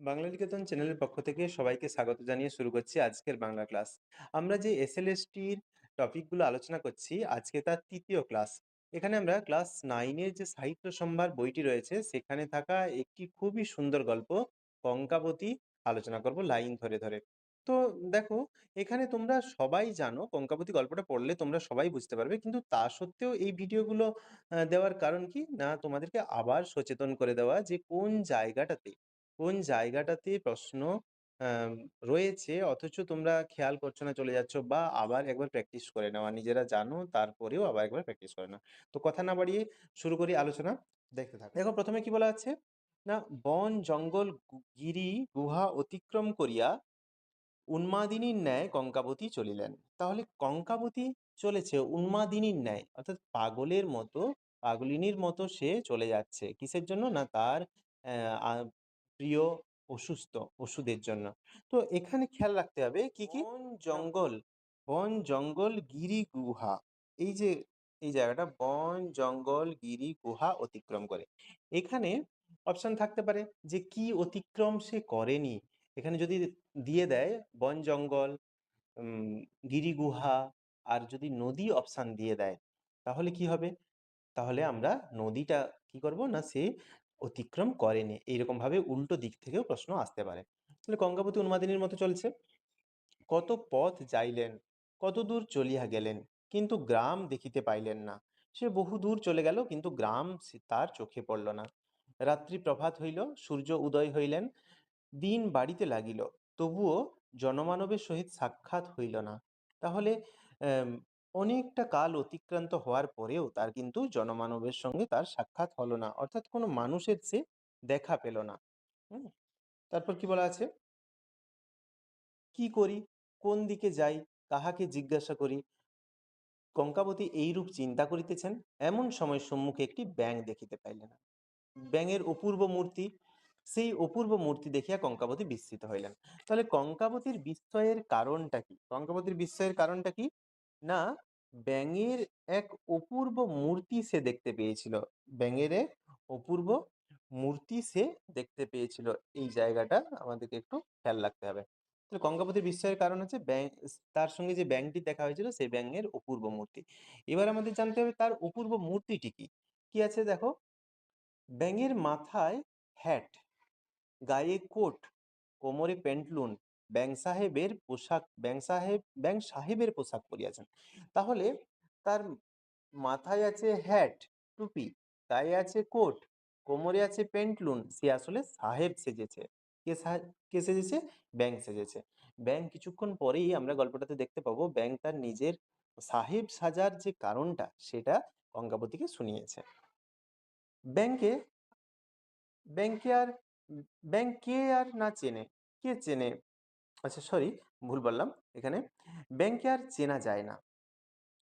বাংলা নিকেতন চ্যানেলের পক্ষ থেকে সবাইকে স্বাগত জানিয়ে শুরু করছি আজকের বাংলা ক্লাস। আমরা যে এস এসএলএসটির টপিকগুলো আলোচনা করছি, আজকে তার তৃতীয় ক্লাস। এখানে আমরা ক্লাস 9 এর যে সাহিত্য সম্ভার বইটি রয়েছে, সেখানে থাকা একটি খুবই সুন্দর গল্প 'কঙ্কাবতী' আলোচনা করব লাইন ধরে, ধরে। তো দেখো, এখানে তোমরা সবাই জানো 'কঙ্কাবতী' গল্পটা পড়লে তোমরা সবাই বুঝতে পারবে। কিন্তু তা সত্ত্বেও এই ভিডিওগুলো দেওয়ার কারণ কি? না তোমাদেরকে আবার সচেতন করে দেওয়া যে কোন জায়গাটাতে কোন জায়গাটাতে প্রশ্ন আম রয়েছে অথচ তোমরা খেয়াল করছ না চলে যাচ্ছ বা আবার একবার প্র্যাকটিস করে নেওয়া। নিজেরা জানো তারপরেও আবার একবার প্র্যাকটিস করে না তো কথা না বাড়িয়ে শুরু করি আলোচনা। দেখতে থাকো। দেখো ১ম এ কি বলা আছে? না বন, জঙ্গল, গু গিরি, গুহা অতিক্রম করিয়া উন্মাদিনীর ন্যায় কঙ্কাবতী চলিলেন। তাহলে কঙ্কাবতী চলেছে উন্মাদিনীর ন্যায় অর্থাৎ পাগলের মতো, পাগলিনীর মতো সে চলে যাচ্ছে। কিসের জন্য? না তার অ্যা আ প্রিয় অসুস্থ পশুদের জন্য। তো এখানে খেয়াল রাখতে হবে কি, কি? বন, জঙ্গল, বন, জঙ্গল, গিরি, গুহা। এই যে এই জায়গাটা বন, জঙ্গল, গিরি, গুহা অতিক্রম করে। এখানে অপশন থাকতে পারে যে কি অতিক্রম সে করেনি। এখানে যদি দিয়ে দেয় বন, জঙ্গল, উম গিরি-গুহা আর যদি নদী অপশান দিয়ে দেয়, তাহলে কি হবে? তাহলে আমরা নদীটা কি করব? না সে অতিক্রম করেনি। এইরকমভাবে উল্টো দিক থেকেও প্রশ্ন আসতে পারে। তাহলে কঙ্কাবতী উন্মাদিনীর মতো চলছে। কত পথ যাইলেন, কতদূর চলিয়া গেলেন, কিন্তু গ্রাম দেখিতে পাইলেন না। সে বহুদূর চলে গেল কিন্তু গ্রাম তার চোখে পড়ল না। রাত্রি প্রভাত হইল, সূর্য উদয় হইলেন, দিন বাড়িতে লাগিল, তবুও জনমানবের সহিত সাক্ষাৎ হইল না। তাহলে অনেকটা কাল অতিক্রান্ত হওয়ার পরেও তার কিন্তু জনমানবের সঙ্গে তার সাক্ষাৎ হলো না। অর্থাৎ কোনো মানুষের সে দেখা পেল না। হুম? তারপর কি বলা আছে? কি করি? কোন দিকে যাই? কাহাকে জিজ্ঞাসা করি? কঙ্কাবতী এইরূপ চিন্তা করিতেছেন, এমন সময় সম্মুখে একটি ব্যাঙ দেখিতে পাইলেন। ব্যাঙের অপূর্ব মূর্তি, সেই অপূর্ব মূর্তি দেখিয়া কঙ্কাবতী বিস্মিত হইলেন। তাহলে কঙ্কাবতীর বিস্ময়ের কারণটা কি? কঙ্কাবতীর বিস্ময়ের কারণটা কি? না ব্যাঙের এক অপূর্ব মূর্তি সে দেখতে পেয়েছিল। ব্যাঙের এক অপূর্ব মূর্তি সে দেখতে পেয়েছিল। এই জায়গাটা আমাদেরকে একটু খেয়াল রাখতে হবে। কঙ্কাবতীর বিস্ময়ের কারণ হচ্ছে ব্যাঙ তার সঙ্গে যে ব্যাঙটি দেখা হয়েছিল সেই ব্যাঙের অপূর্ব মূর্তি। এবার আমাদের জানতে হবে তার অপূর্ব মূর্তিটি কি? কি আছে দেখো? ব্যাঙের মাথায় হ্যাট, গায়ে কোট, কোমরে প্যান্টলুন, ব্যাঙ সাহেবের পোশাক ব্যাঙ সাহেব ব্যাঙ সাহেবের পোশাক পরিয়াছেন। তাহলে তার মাথায় আছে হ্যাট, টুপি, গায়ে আছে কোট, কোমরে আছে প্যান্টলুন। সে আসলে সাহেব সেজেছে। কে কে সেজেছে? ব্যাঙ সেজেছে। ব্যাঙ কিছুক্ষণ পরেই আমরা গল্পটাতে দেখতে পাবো ব্যাঙ তার নিজের সাহেব সাজার যে কারণটা সেটা কঙ্কাবতীকে শুনিয়েছে। ব্যাঙকে ব্যাঙকে আর উম ব্যাঙ কে আর না চেনে? কে চেনে? আচ্ছা সরি, ভুল বললাম এখানে। ব্যাঙকে আর চেনা যায় না।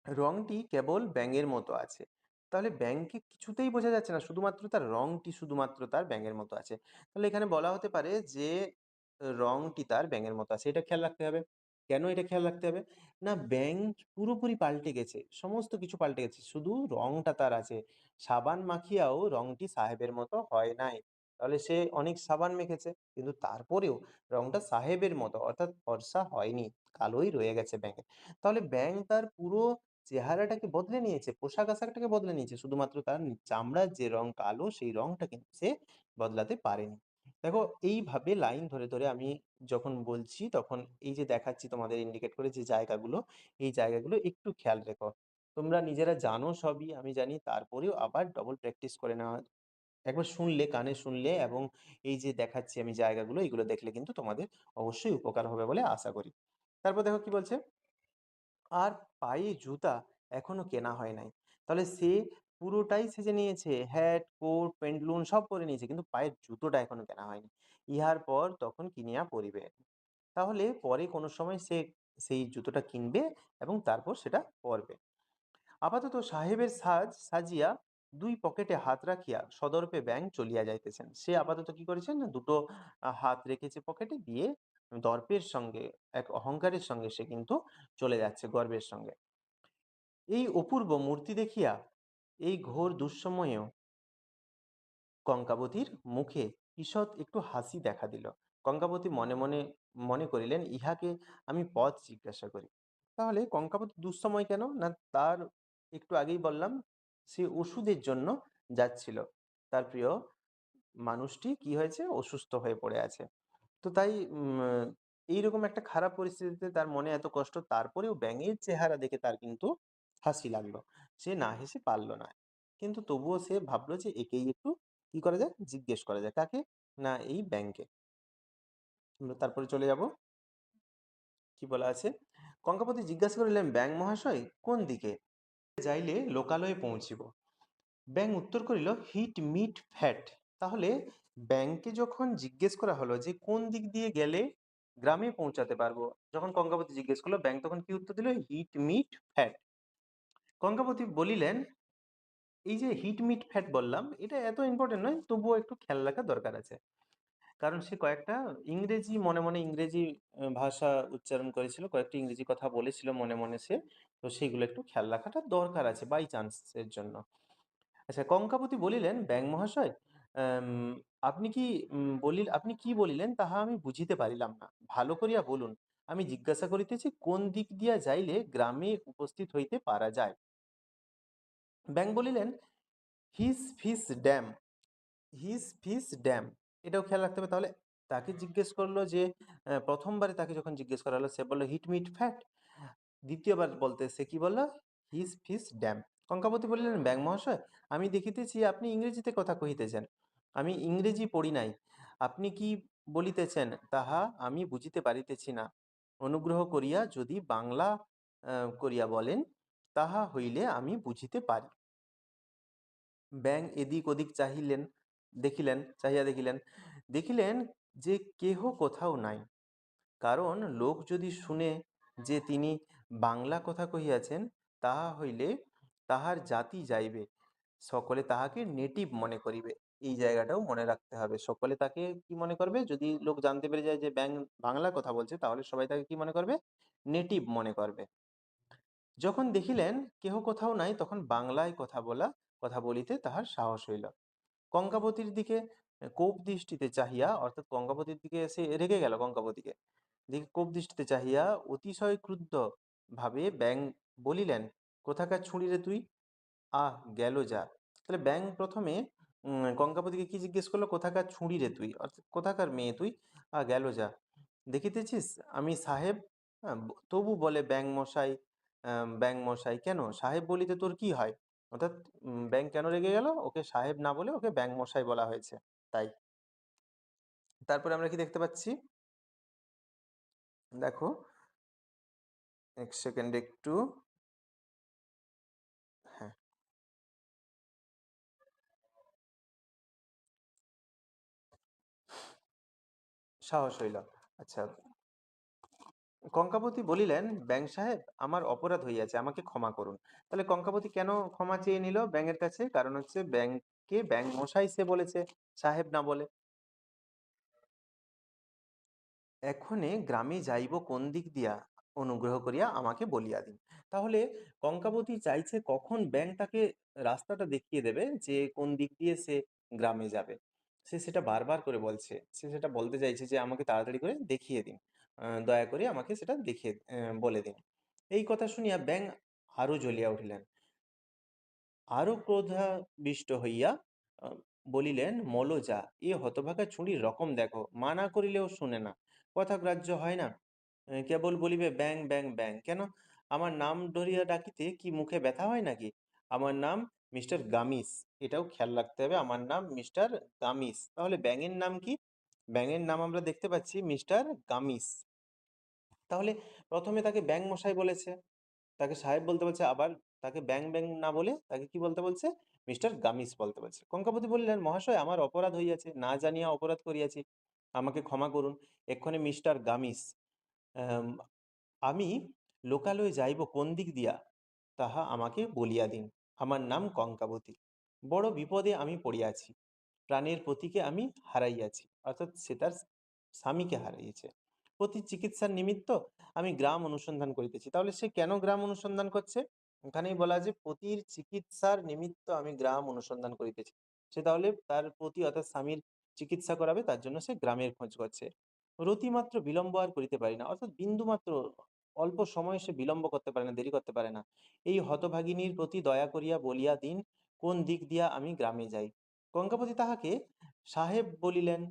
রংটি কেবল ব্যাঙের মতো আছে। তাহলে ব্যাংকে কিছুতেই বোঝা যাচ্ছে না। শুধুমাত্র তার রংটি শুধুমাত্র তার ব্যাঙের মতো আছে। তাহলে এখানে বলা হতে পারে যে, রংটি তার ব্যাঙের মতো আছে। এটা খেয়াল রাখতে হবে। কেন এটা খেয়াল রাখতে হবে? না ব্যাংক পুরোপুরি পাল্টে গেছে। সমস্ত কিছু পাল্টে গেছে। শুধু রংটা তার আছে। সাবান মাখিয়াও রংটি সাহেবের মতো হয় নাই। তাহলে সে অনেক সাবান মেখেছে। কিন্তু তারপরেও রংটা সাহেবের মতো অর্থাৎ ফর্সা হয়নি। কালোই রয়ে গেছে ব্যাঙের। তাহলে ব্যাঙ তার পুরো চেহারাটাকে বদলে নিয়েছে, পোশাক-আশাকটাকে বদলে নিয়েছে। শুধুমাত্র তার চামড়ার যে রং কালো সেই রংটা কিন্তু সে বদলাতে পারেনি। দেখো এইভাবে লাইন ধরে, ধরে আমি যখন বলছি তখন এই যে দেখাচ্ছি তোমাদের ইন্ডিকেট করে যে জায়গাগুলো, এই জায়গাগুলো একটু খেয়াল রেখো। তোমরা নিজেরা জানো সবই আমি জানি তারপরেও আবার ডবল প্র্যাকটিস করে নেওয়া একবার শুনলে, কানে শুনলে এবং এই যে দেখাচ্ছি আমি জায়গাগুলো এগুলো দেখলে কিন্তু তোমাদের অবশ্যই উপকার হবে বলে আশা করি। তারপর দেখো কি বলছে? আর পায়ে জুতা এখনও কেনা হয় নাই। তাহলে সে পুরোটাই সেজে নিয়েছে। হ্যাট, কোট, প্যান্টলুন সব পরে নিয়েছে। কিন্তু পায়ের জুতোটা এখনও কেনা হয়নি। ইহার পর তখন কিনিয়া পরিবে। তাহলে পরে কোনো সময় সে সেই জুতোটা কিনবে এবং তারপর সেটা পরবে। আপাতত সাহেবের সাজ সাজিয়া ২ পকেটে হাত রাখিয়া সদর্পে ব্যাঙ চলিয়া যাইতেছেন। সে আপাতত কি করেছেন? না দুটো হাত রেখেছে পকেটে দিয়ে দর্পের সঙ্গে এক অহংকারের সঙ্গে সে কিন্তু চলে যাচ্ছে গর্বের সঙ্গে। এই অপূর্ব মূর্তি দেখিয়া এই ঘোর দুঃসময়েও কঙ্কাবতীর মুখে ঈষৎ একটু হাসি দেখা দিল। কঙ্কাবতী মনে, মনে মনে করিলেন ইহাকে আমি পথ জিজ্ঞাসা করি। তাহলে কঙ্কাবতী দুঃসময় কেন? না তার একটু আগেই বললাম সে ওষুধের জন্য যাচ্ছিল। তার প্রিয় মানুষটি কি হয়েছে? অসুস্থ হয়ে পড়ে আছে। তো তাই এইরকম একটা খারাপ পরিস্থিতিতে তার মনে এত কষ্ট তারপরেও ব্যাঙের চেহারা দেখে তার কিন্তু হাসি লাগল। সে না হেসে পারল না। কিন্তু তবুও সে ভাবলো যে একেই একটু কি করা যায়? জিজ্ঞেস করা যায়। কাকে? না এই। আমরা তারপরে চলে যাব। কি বলা আছে? কঙ্কাপতি জিজ্ঞাসা করিলেন, "ব্যাঙ মহাশয় কোন দিকে? যাইলে লোকালয়ে পৌঁছিব।" ব্যাঙ উত্তর করিল, "হিট মিট ফ্যাট।" তাহলে ব্যাঙকে যখন জিজ্ঞেস করা হলো যে কোন দিক দিয়ে গেলে গ্রামে পৌঁছাতে পারব? যখন কঙ্কাবতী জিজ্ঞেস করল ব্যাঙ তখন কি উত্তর দিল? Hit meet fat. কঙ্কাবতী বলিলেন, এই যে হিট মিট ফ্যাট বললাম এটা এত ইম্পর্টেন্ট নয় তবুও একটু খেয়াল রাখার দরকার আছে। কারণ সে কয়েকটা ইংরেজি মনে, মনে ইংরেজি ভাষা উচ্চারণ করেছিল। কয়েকটি ইংরেজি কথা বলেছিল মনে, মনে সে। তো সেগুলো একটু খেয়াল রাখাটা দরকার আছে বাই চান্স এর জন্য। আচ্ছা কঙ্কাবতী বলিলেন, ব্যাং মহাশয় আপনি কি বলিল আপনি কি বলিলেন তাহা আমি বুঝিতে পারিলাম না। ভালো করিয়া বলুন। আমি জিজ্ঞাসা করিতেছি কোন দিক দিয়া যাইলে গ্রামে উপস্থিত হইতে পারা যায়?" ব্যাং বলিলেন, "হিস ফিস ড্যাম।" হিস ফিস ড্যাম। এটাও খেয়াল রাখতে হবে তাহলে তাকে জিজ্ঞেস করল যে প্রথমবারে তাকে যখন জিজ্ঞেস করা হলো সে বলল হিট মিট ফ্যাট। দ্বিতীয়বার বলতে সে কি বলল হিস ফিস ড্যাম। কঙ্কাবতী বলিলেন, "ব্যাঙ মহাশয় আমি দেখিতেছি আপনি ইংরেজিতে কথা কহিতেছেন। আমি ইংরেজি পড়ি নাই। আপনি কি বলিতেছেন তাহা আমি বুঝিতে পারিতেছি না। অনুগ্রহ করিয়া যদি বাংলা করিয়া বলেন তাহা হইলে আমি বুঝিতে পারি।" ব্যাঙ এদিক ওদিক চাহিলেন, দেখিলেন, চাহিয়া দেখিলেন। দেখিলেন যে কেহ কোথাও নাই। কারণ লোক যদি শুনে যে তিনি বাংলা কথা কহিয়াছেন তাহা হইলে তাহার জাতি যাইবে। সকলে তাহাকে নেটিভ মনে করিবে। এই জায়গাটাও মনে রাখতে হবে। সকলে তাকে কি মনে করবে? যদি লোক জানতে পেরে যায় যে ব্যাঙ বাংলা কথা বলছে তাহলে সবাই তাকে কি মনে করবে? নেটিভ মনে করবে। যখন দেখিলেন কেহ কোথাও নাই তখন বাংলায় কথা বলা কথা বলিতে তাহার সাহস হইল। কঙ্কাবতীর দিকে কোপ দৃষ্টিতে চাহিয়া অর্থাৎ কঙ্কাবতীর দিকে সে রেগে গেল কঙ্কাবতীকে। দিকে কোপ দৃষ্টিতে চাহিয়া অতিশয় ক্রুদ্ধ ভাবে ব্যাঙ বলিলেন, "কোথাকার ছুঁড়ি রে তুই? আহ! গেল যা।" তাহলে ব্যাঙ ১ম এ উম কঙ্কাবতীকে কি জিজ্ঞেস করল? "কোথাকার ছুঁড়ি রে তুই?" অর্থাৎ কোথাকার মেয়ে তুই? আহ! গেল যা। দেখিতেছিস আমি সাহেব? আ তবু বলে ব্যাঙ মশাই আ ব্যাঙ মশাই কেন? সাহেব বলিতে তোর কি হয়? অর্থাৎ ব্যাংক কেন রেগে গেল? ওকে সাহেব না বলে ওকে ব্যাঙ মশাই বলা হয়েছে। তাই। তারপরে আমরা কি দেখতে পাচ্ছি? দেখো ১ সেকেন্ড একটু। হ্যাঁ। সাহস হইল। আচ্ছা। কঙ্কাবতী বলিলেন, "ব্যাঙ সাহেব আমার অপরাধ হইয়াছে, আমাকে ক্ষমা করুন।" তাহলে কঙ্কাবতী কেন ক্ষমা চেয়ে নিল ব্যাঙের কাছে? কারণ হচ্ছে ব্যাঙকে ব্যাঙ মশাই সে বলেছে, সাহেব না বলে। এক্ষণে গ্রামে যাইব কোন দিক দিয়া? অনুগ্রহ করিয়া আমাকে বলিয়া দিন। তাহলে কঙ্কাবতী চাইছে কখন ব্যাঙ তাকে রাস্তাটা দেখিয়ে দেবে যে কোন দিক দিয়ে সে গ্রামে যাবে। সে সেটা বারবার করে বলছে। সে সেটা বলতে চাইছে যে আমাকে তাড়াতাড়ি করে দেখিয়ে দিন। দয়া করে আমাকে সেটা দেখিয়ে বলে দিন। এই কথা শুনিয়া ব্যাঙ আরও জ্বলিয়া উঠিলেন। আরও ক্রোধাবিষ্ট হইয়া বলিলেন, "মলোজা, এ হতভাগা ছুঁড়ির রকম দেখো, মানা করিলেও শোনে না, কথা গ্রাহ্য হয় না। কেবল বলিবে ব্যাং ব্যাং ব্যাং কেন? আমার নাম ধরিয়া ডাকিতে কি মুখে ব্যথা হয় নাকি? আমার নাম মিস্টার গামিস। এটাও খেয়াল রাখতে হবে। আমার নাম মিস্টার গামিস। তাহলে ব্যাঙের নাম কি? ব্যাঙের নাম আমরা দেখতে পাচ্ছি মিস্টার গামিস। তাহলে প্রথমে তাকে ব্যাঙ মশাই বলেছে। তাকে সাহেব বলতে বলছে, আবার তাকে ব্যাঙ, ব্যাং না বলে তাকে কি বলতে বলছে? মিস্টার গামিস বলতে বলছে। কঙ্কাবতী বলিলেন, "মহাশয় আমার অপরাধ হইয়াছে। না জানিয়া অপরাধ করিয়াছি। আমাকে ক্ষমা করুন। এক্ষণে মিস্টার গামিস আমি লোকালয়ে যাইব কোন দিক দিয়া? তাহা আমাকে বলিয়া দিন। আমার নাম কঙ্কাবতী। বড় বিপদে আমি পড়িয়াছি। প্রাণের পতিকে আমি হারাইয়াছি। অর্থাৎ সে তার স্বামীকে হারিয়েছে। পতির চিকিৎসার নিমিত্ত আমি গ্রাম অনুসন্ধান করিতেছি। তাহলে সে কেন গ্রাম অনুসন্ধান করছে? ওখানেই বলা যে পতির চিকিৎসার নিমিত্ত আমি গ্রাম অনুসন্ধান করিতেছি। সে তাহলে তার পতি অর্থাৎ স্বামীর চিকিৎসা করাবে, তার জন্য সে গ্রামের খোঁজ করছে রতিমাত্র বিলম্ব আর করিতে পারি না অর্থাৎ বিন্দুমাত্র অল্প সময় সে বিলম্ব করতে পারে না, দেরি করতে পারে না এই হতভাগিনীর প্রতি দয়া করিয়া বলিয়া দিন, কোন দিক দিয়া আমি গ্রামে যাই কঙ্কাপতি তাহাকে সাহেব বলিলেন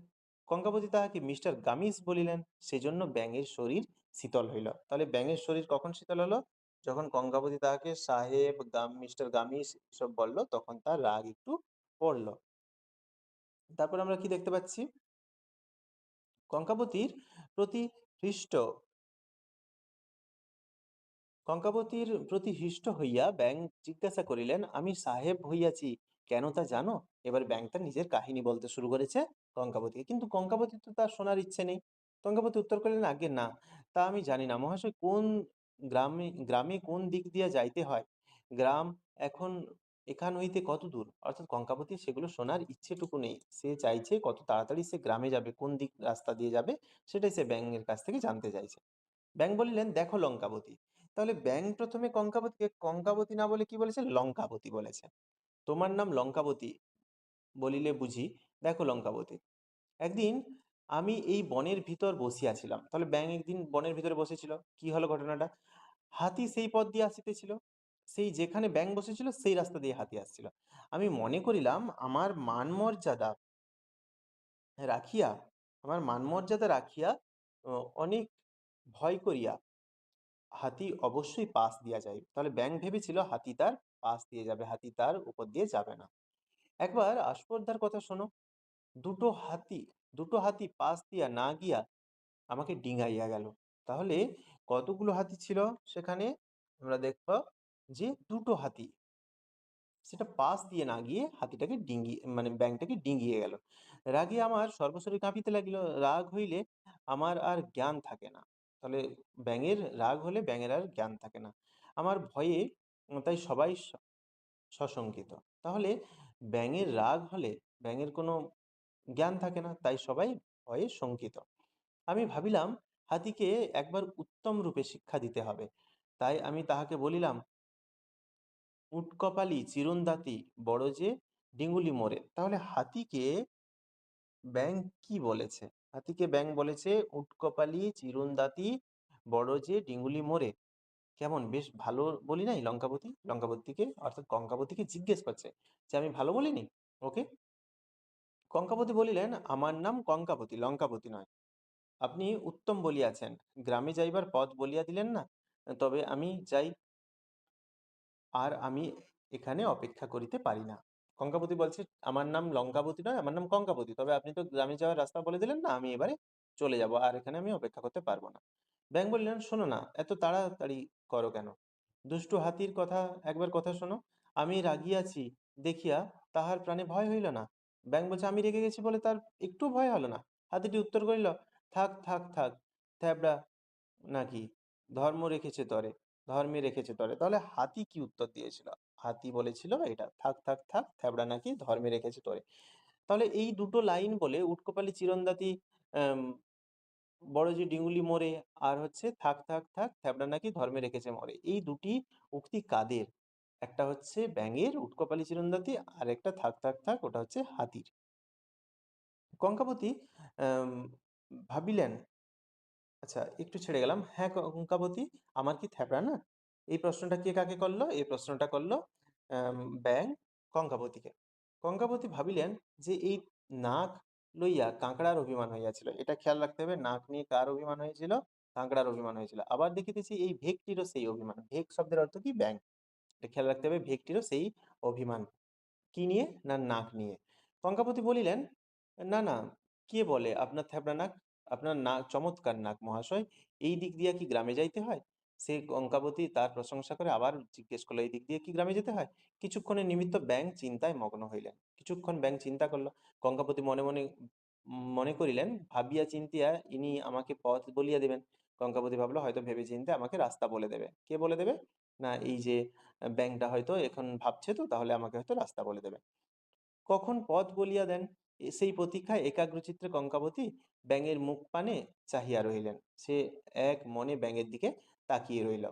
কঙ্কাপতি তাহাকে মিস্টার গামিস বলিলেন, সেজন্য ব্যাঙের শরীর শীতল হইল। তাহলে ব্যাঙের শরীর কখন শীতল হলো? যখন কঙ্কাপতি তাহাকে সাহেব মিস্টার গামিস সব বলল, তখন তার রাগ একটু পড়ল। তারপর আমরা কি দেখতে পাচ্ছি? কঙ্কাবতীর প্রতি হৃষ্ট কঙ্কাবতীর প্রতি হৃষ্ট হইয়া ব্যাং জিজ্ঞাসা করিলেন, আমি সাহেব হইয়াছি, কেন তা জানো? এবার ব্যাং তার নিজের কাহিনী বলতে শুরু করেছে কঙ্কাবতীকে কিন্তু কঙ্কাবতী তো তার শোনার ইচ্ছে নেই। কঙ্কাবতী উত্তর করলেন, আগে না, তা আমি জানি না। মহাশয়, কোন গ্রামে গ্রামে কোন দিক দিয়ে যাইতে হয়? গ্রাম এখন এখান হইতে কত দূর? অর্থাৎ কঙ্কাবতী সেগুলো শোনার ইচ্ছেটুকু নেই। সে চাইছে কত তাড়াতাড়ি সে গ্রামে যাবে, কোন দিক রাস্তা দিয়ে যাবে, সেটাই সে ব্যাঙের কাছ থেকে জানতে চাইছে। ব্যাং বলিলেন, দেখো লঙ্কাবতী তাহলে ব্যাং প্রথমে কঙ্কাবতীকে কঙ্কাবতী না বলে কি বলেছে? লঙ্কাবতী বলেছে। তোমার নাম লঙ্কাবতী বলিলে বুঝি, দেখো লঙ্কাবতী, একদিন আমি এই বনের ভিতর বসিয়াছিলাম। তাহলে ব্যাং একদিন বনের ভিতরে বসেছিল। কি হলো ঘটনাটা? হাতি সেই পথ দিয়ে আসিতেছিল। সেই যেখানে ব্যাং বসেছিল, সেই রাস্তা দিয়ে হাতি আসছিল। আমি মনে করিলাম, আমার মান মর্যাদা রাখিয়া, আমার মান মর্যাদা রাখিয়া অনেক ভয় করিয়া হাতি অবশ্যই পাশ দিয়া যায়। তাহলে ব্যাং ভেবেছিল হাতি তার পাশ দিয়ে যাবে, হাতি তার উপর দিয়ে যাবে না। একবার আস্পর্ধার কথা শোনো। দুটো হাতি দুটো হাতি পাশ দিয়া না গিয়া আমাকে ডিঙাইয়া গেল। তাহলে কতগুলো হাতি ছিল সেখানে? আমরা দেখব যে দুটো হাতি। সেটা পাশ দিয়ে না গিয়ে হাতিটাকে ডিঙ্গি মানে ব্যাংটাকে ডিঙ্গিয়ে গেল। রাগে আমার সর্বশরীর কাঁপিতে লাগিল। রাগ হইলে আমার আর জ্ঞান থাকে না। তাহলে ব্যাঙের রাগ হলে ব্যাঙের আর জ্ঞান থাকে না। আমার ভয়ে তাই সবাই সশঙ্কিত তাহলে ব্যাঙের রাগ হলে ব্যাঙের কোনো জ্ঞান থাকে না তাই সবাই ভয়ে শঙ্কিত। আমি ভাবিলাম হাতিকে একবার উত্তম রূপে শিক্ষা দিতে হবে। তাই আমি তাহাকে বলিলাম উটকপালি চিরুনদাতি বড় যে ডিঙ্গুলি মোড়ে তাহলে হাতিকে ব্যাং কি বলেছে? হাতিকে ব্যাং বলেছে উটকপালি চিরুনদাতি বড় যে ডিঙ্গুলি মোড়ে কেমন? বেশ ভালো বলি নাই লঙ্কাবতী? লঙ্কাবতীকে অর্থাৎ কঙ্কাবতীকে জিজ্ঞেস করছে যে, আমি ভালো বলিনি? ওকে? কঙ্কাবতী বলিলেন, আমার নাম কঙ্কাবতী, লঙ্কাবতী নয়। আপনি উত্তম বলিয়াছেন। গ্রামে যাইবার পথ বলিয়া দিলেন না। তবে আমি যাই আর আমি এখানে অপেক্ষা করিতে পারি না। কঙ্কাবতী বলছে, আমার নাম লঙ্কাবতী নয়, আমার নাম কঙ্কাবতী। তবে আপনি তো গ্রামে যাওয়ার রাস্তা বলে দিলেন না, আমি এবারে চলে যাব আর এখানে আমি অপেক্ষা করতে পারব না। ব্যাং বললেন শোনো না, এত তাড়াতাড়ি করো কেন? দুষ্টু হাতির কথা, একবার কথা শোনো। আমি রাগিয়াছি দেখিয়া তাহার প্রাণে ভয় হইল না। ব্যাং বলছে, আমি রেগে গেছি বলে তার একটু ভয় হলো না। হাতিটি উত্তর করিল, থাক থাক থাক, থ্যাবড়া নাকি? ধর্ম রেখেছে তরে, ধর্মে রেখেছে তরে। তাহলে হাতি কি উত্তর দিয়েছিল? হাতি বলেছিল এটা, থাক থাক থাক, থ্যাবড়া নাকি, ধর্মে রেখেছে তরে। তাহলে এই দুটো লাইন বলে উটকোপালি চিরন্দাতি বড় যে ডিঙ্গুলি মোড়ে আর হচ্ছে থাক থাক থাক, থ্যাবড়া নাকি ধর্মে রেখেছে মরে। এই দুটি উক্তি কাদের? একটা হচ্ছে ব্যাঙের উটকপালি চিরন্দাতি আর একটা থাক থাক থাক, ওটা হচ্ছে হাতির। কঙ্কাবতী ভাবিলেন আচ্ছা একটু ছেড়ে গেলাম। হ্যাঁ কঙ্কাবতী আমার কি থ্যাবড়া না? এই প্রশ্নটা কে কাকে করল? এই প্রশ্নটা করল ব্যাং কঙ্কাবতীকে কঙ্কাবতী ভাবিলেন যে এই নাক লইয়া কাঁকড়ার অভিমান হইয়াছিল। এটা খেয়াল রাখতে হবে, নাক নিয়ে কার অভিমান হয়েছিল? কাঁকড়ার অভিমান হয়েছিল। আবার দেখিতেছি এই ভেকটিরও সেই অভিমান। ভেক শব্দের অর্থ কি? ব্যাং এটা খেয়াল রাখতে হবে, ভেকটিরও সেই অভিমান। কি নিয়ে? না নাক নিয়ে। কঙ্কাপতি বলিলেন, না না, কে বলে? আপনার থ্যাবড়া নাক, আপনার নাক চমৎকার নাক মহাশয়। এই দিক দিয়া কি গ্রামে যাইতে হয়? সে কঙ্কাবতী তার প্রশংসা করে আবার জিজ্ঞেস করল এই দিক দিয়ে কি গ্রামে যেতে হয়? কিছুক্ষণের নিমিত্ত ব্যাং চিন্তায় মগ্ন হইলেন। কিছুক্ষণ ব্যাং চিন্তা করল। কঙ্কাপতি মনে মনে মনে করিলেন, ভাবিয়া চিন্তিয়া ইনি আমাকে পথ বলিয়া দেবেন। কঙ্কাপতি ভাবলো, হয়তো ভেবে চিন্তে আমাকে রাস্তা বলে দেবে। কে বলে দেবে? না, এই যে ব্যাংটা হয়তো এখন ভাবছে তো, তাহলে আমাকে হয়তো রাস্তা বলে দেবে। কখন পথ বলিয়া দেন? সেই প্রতীক্ষায় একাগ্রচিত্তে কঙ্কাবতী ব্যাঙের মুখ পানে চাহিয়া রহিলেন। সে এক মনে ব্যাঙের দিকে তাকিয়ে রইল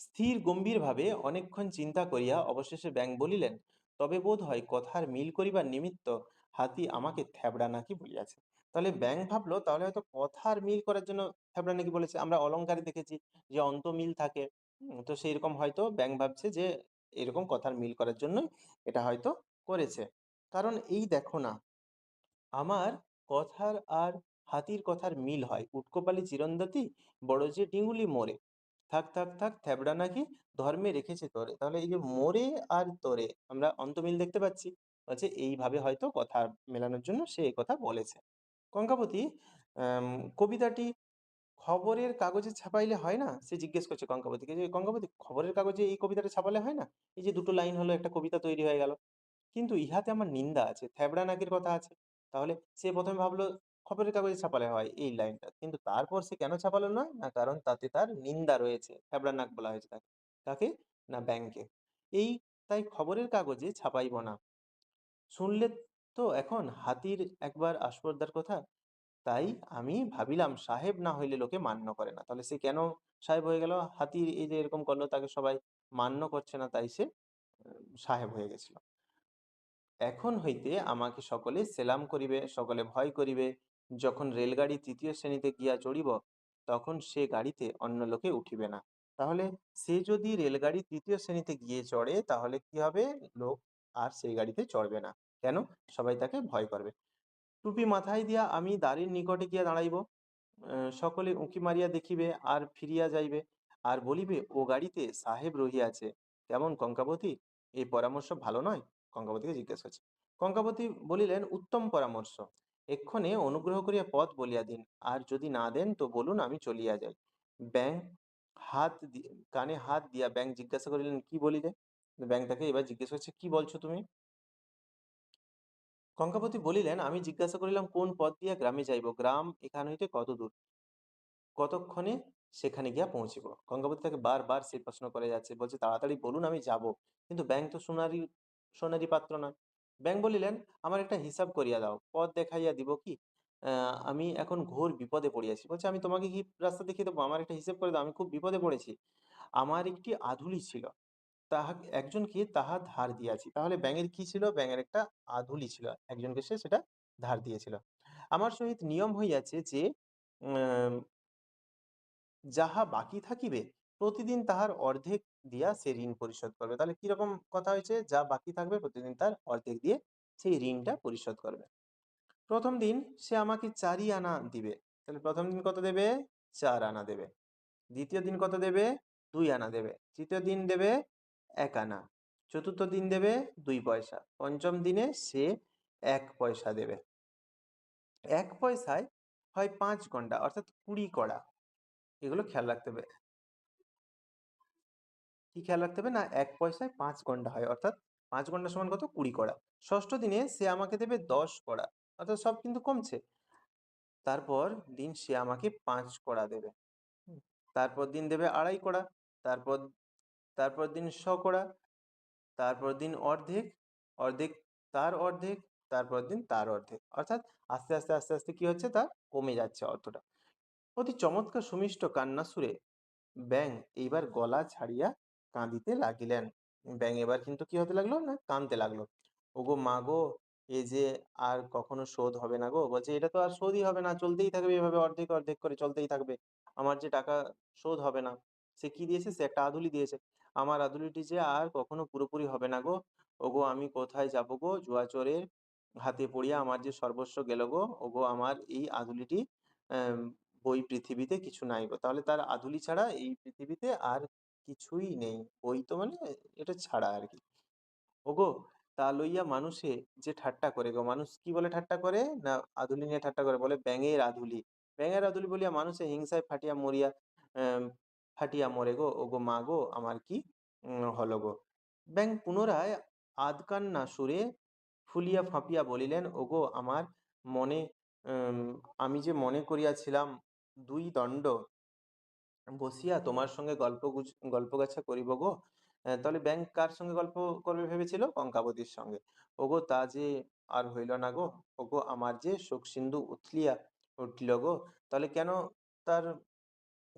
স্থির গম্ভীরভাবে অনেকক্ষণ চিন্তা করিয়া অবশেষে ব্যাঙ বলিলেন, তবে বোধ হয় কথার মিল করিবার নিমিত্ত হাতি আমাকে থ্যাবড়া নাকি বলিয়াছে। তাহলে ব্যাং ভাবলো, তাহলে হয়তো কথার মিল করার জন্য থ্যাবড়া নাকি বলেছে। আমরা অলংকারে দেখেছি যে অন্ত মিল থাকে। তো সেই রকম হয়তো ব্যাং ভাবছে যে এরকম কথার মিল করার জন্যই এটা হয়তো করেছে। কারণ এই দেখো না, আমার কথার আর হাতির কথার মিল হয়। উটকোপালি চিরনদাতি বড় যে ডিঙুলি মোরে। থাক, থাক, থাক থ্যাবড়া নাকি ধর্মে রেখেছে তোরে। তাহলে এই যে মোরে আর তোরে আমরা অন্তমিল দেখতে পাচ্ছি। বলছে এইভাবে হয়তো কথা মেলানোর জন্য সে কথা বলেছে। কঙ্কাবতী আম কবিতাটি খবরের কাগজে ছাপাইলে হয় না? সে জিজ্ঞেস করছে কঙ্কাবতীকে যে, "কঙ্কাবতী খবরের কাগজে এই কবিতাটা ছাপালে হয় না? এই যে দুটো লাইন হলো একটা কবিতা তৈরি হয়ে গেল।" কিন্তু ইহাতে আমার নিন্দা আছে। থ্যাবড়া নাকির কথা আছে। তাহলে সে প্রথমে ভাবলো খবরের কাগজে ছাপালে হয় এই লাইনটা। কিন্তু তারপর সে কেন ছাপালো না? না কারণ তাতে তার নিন্দা রয়েছে। থ্যাবড়া নাক বলা হয়েছে তাকে। তাকে না ব্যাংকে এই তাই খবরের কাগজে ছাপাইব না। শুনলে তো এখন হাতির একবার আস্পর্ধার কথা? তাই আমি ভাবিলাম সাহেব না হইলে লোকে মান্য করে না। তাহলে সে কেন সাহেব হয়ে গেল? হাতির এই যে এরকম করল তাকে সবাই মান্য করছে না তাই সে সাহেব হয়ে গেছিল। এখন হইতে আমাকে সকলে সেলাম করিবে, সকলে ভয় করিবে। যখন রেলগাড়ি তৃতীয় শ্রেণীতে গিয়া চড়িব, তখন সে গাড়িতে অন্য লোকে উঠিবে না। তাহলে সে যদি রেলগাড়ি তৃতীয় শ্রেণীতে গিয়ে চড়ে তাহলে কি হবে? লোক আর সেই গাড়িতে চড়বে না। কেন? সবাই তাকে ভয় করবে। টুপি মাথায় দিয়া আমি দ্বারের নিকটে গিয়া দাঁড়াইব। সকলে উঁকি মারিয়া দেখিবে আর ফিরিয়া যাইবে। আর বলিবে, "ও গাড়িতে সাহেব রহিয়াছে। কেমন কঙ্কাবতী? এই পরামর্শ ভালো নয়?" কঙ্কাবতীকে জিজ্ঞেস করছে। কঙ্কাবতী বলিলেন, "উত্তম পরামর্শ। এক্ষণে অনুগ্রহ করিয়া পথ বলিয়া দিন। আর যদি না দেন তো বলুন আমি চলিয়া যাই।" ব্যাঙ হাত কানে হাত দিয়া ব্যাঙ জিজ্ঞাসা করিলেন, "কি বলিলে?" ব্যাঙ তাকে এবার জিজ্ঞেস করছে, "কি বলছো তুমি?" কঙ্কাবতী বলিলেন, "আমি জিজ্ঞাসা করিলাম কোন পথ দিয়া গ্রামে যাইব? গ্রাম এখান হইতে কত দূর কতক্ষণে সেখানে গিয়া পৌঁছিব?" গঙ্গাবতী তাকে বারবার সেই প্রশ্ন করে যাচ্ছে। বলছে, "তাড়াতাড়ি বলুন আমি যাব।" কিন্তু ব্যাংক তো সোনারি সোনারি পাত্র নয়। ব্যাঙ বলিলেন, "আমার একটা হিসাব করিয়া দাও। পথ দেখাইয়া দিব কি? আমি এখন ঘোর বিপদে পড়িয়াছি।" বলছে, "আমি তোমাকে কি রাস্তা দেখিয়ে দেবো আমার একটা হিসেব করে দাও। আমি খুব বিপদে পড়েছি। আমার একটি আধুলি ছিল। তাহা একজনকে তাহা ধার দিয়াছি।" তাহলে ব্যাঙের কি ছিল? ব্যাঙের একটা আধুলি ছিল। একজনকে সে সেটা ধার দিয়েছিল। "আমার সহিত নিয়ম হইয়াছে যে, যাহা বাকি থাকিবে প্রতিদিন তাহার অর্ধেক দিয়া সে ঋণ পরিশোধ করবে। তাহলে কীরকম কথা হয়েছে? যা বাকি থাকবে প্রতিদিন তার অর্ধেক দিয়ে সেই ঋণটা পরিশোধ করবে। প্রথম দিন সে আমাকে ৪ই আনা দিবে। তাহলে প্রথম দিন কত দেবে? চার আনা দেবে। দ্বিতীয় দিন কত দেবে? দুই আনা দেবে। তৃতীয় দিন দেবে এক আনা। চতুর্থ দিন দেবে দুই পয়সা। পঞ্চম দিনে সে এক পয়সা দেবে। এক পয়সায় হয় পাঁচ ঘণ্টা, অর্থাৎ ২০ কড়া। এগুলো খেয়াল রাখতে হবে। কি খেয়াল রাখতে হবে? না এক পয়সায় পাঁচ গন্ডা হয়। অর্থাৎ পাঁচ গন্ডা সমান কত? ২০ কড়া। ষষ্ঠ দিনে সে আমাকে দেবে ১০ কড়া। অর্থাৎ সব কিন্তু কমছে। তারপর দিন সে আমাকে পাঁচ কড়া দেবে। তারপর দিন দেবে ২.৫ কড়া। তারপর তারপর দিন শ কড়া। তারপর দিন অর্ধেক, অর্ধেক তার অর্ধেক, তারপর দিন তার অর্ধেক। অর্থাৎ আস্তে, আস্তে, আস্তে, আস্তে কি হচ্ছে? তা কমে যাচ্ছে অর্থটা। অতি চমৎকার সুমিষ্ট কান্না সুরে ব্যাঙ এইবার গলা ছাড়িয়া কাঁদিতে লাগিলেন। ব্যাঙ এবার কিন্তু কি হতে লাগল? না কাঁদতে লাগল। "ওগো মা গো! এ যে আর কখনো শোধ হবে না গো।" বলছে, "এটা তো আর শোধই হবে না। চলতেই থাকবে এভাবে অর্ধেক, অর্ধেক করে চলতেই থাকবে। আমার যে টাকা শোধ হবে না।" সে কি দিয়েছে? সে একটা আধুলি দিয়েছে। "আমার আধুলিটি যে আর কখনো পুরোপুরি হবে না গো। ওগো আমি কোথায় যাব গো? জুয়াচোরের হাতে পড়িয়া আমার যে সর্বস্ব গেল গো। ওগো আমার এই আধুলিটি বই পৃথিবীতে কিছু নাই গো। তাহলে তার আধুলি ছাড়া এই পৃথিবীতে আর কিছুই নেই। বই তো মানে এটা ছাড়া আর কি ওগো তা লইয়া মানুষে যে ঠাট্টা করে গো। মানুষ কি বলে ঠাট্টা করে? না আধুলি নিয়ে ঠাট্টা করে। বলে ব্যাঙের আধুলি। ব্যাঙের আধুলি বলিয়া মানুষে হিংসায় ফাটিয়া মরিয়া ফাটিয়া মরে গো। ওগো মা গো আমার কি হলো গো? ব্যাঙ পুনরায় আধকান্না সুরে ফুলিয়া ফাঁপিয়া বলিলেন, ওগো আমার মনে আমি যে মনে করিয়াছিলাম দুই দণ্ড বসিয়া তোমার সঙ্গে গল্প গুজ গল্পগাছা করিব গো। তাহলে ব্যাঙ কার সঙ্গে গল্প করবে ভেবেছিল? কঙ্কাবতীর সঙ্গে। ওগো তা যে আর হইল না গো। ওগো আমার যে শোক সিন্ধু উথলিয়া উঠল গো। তাহলে কেন তার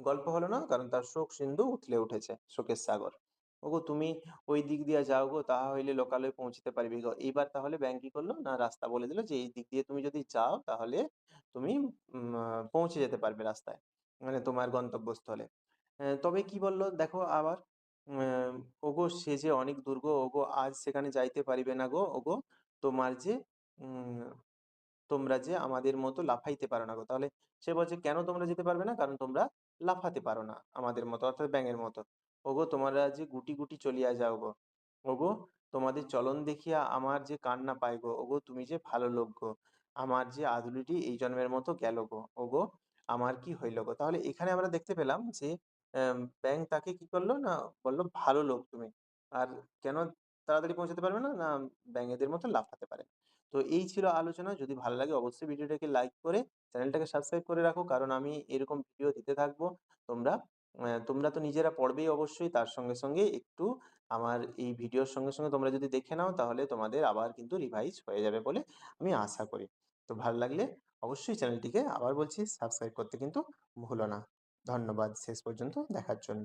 গল্প হলো না? কারণ তার শোক সিন্ধু উথলে উঠেছে, শোকের সাগর। ওগো তুমি ওই দিক দিয়ে যাও গো, তাহা হইলে লোকালয়ে পৌঁছিতে পারিবে গো। এইবার তাহলে ব্যাংক কি করল? না রাস্তা বলে দিল যে, "এই দিক দিয়ে তুমি যদি যাও তাহলে তুমি পৌঁছে যেতে পারবে রাস্তায়। মানে তোমার গন্তব্যস্থলে।" তবে কি বলল দেখো আবার, "ওগো সে যে অনেক দূর গো, ওগো আজ সেখানে যাইতে পারিবে না গো ওগো। তোমার যে উম তোমরা যে আমাদের মতো লাফাইতে পারো না গো।" তাহলে সে বলছে, "কেন তোমরা যেতে পারবে না? কারণ তোমরা লাফাতে পারো না আমাদের মতো অর্থাৎ ব্যাঙের মতো। ওগো তোমরা যে গুটি, গুটি চলিয়া যাও গো। ওগো তোমাদের চলন দেখিয়া আমার যে কান্না পায় গো। ওগো তুমি যে ভালো লোক গো। আমার যে আদুলিটি এই জন্মের মতো গেল গো। ওগো আমার কি হইল গো?" তাহলে এখানে আমরা দেখতে পেলাম যে ব্যাংক তাকে কি করল না বলল "ভালো লোক তুমি।" আর কেন তাড়াতাড়ি পৌঁছাতে পারবে না? না ব্যাঙেদের মতো লাফাতে পারে। তো এই ছিল আলোচনা। যদি ভালো লাগে অবশ্যই ভিডিওটাকে লাইক করে চ্যানেলটাকে সাবস্ক্রাইব করে রাখো। কারণ আমি এরকম ভিডিও দিতে থাকব। তোমরা তোমরা তো নিজেরা পড়বেই অবশ্যই তার সঙ্গে, সঙ্গে একটু আমার এই ভিডিওর সঙ্গে, সঙ্গে তোমরা যদি দেখে নাও তাহলে তোমাদের আবার কিন্তু রিভাইজ হয়ে যাবে বলে আমি আশা করি। তো ভালো লাগলে অবশ্যই চ্যানেলটিকে আবার বলছি, সাবস্ক্রাইব করতে কিন্তু ভুলো না। ধন্যবাদ, শেষ পর্যন্ত দেখার জন্য।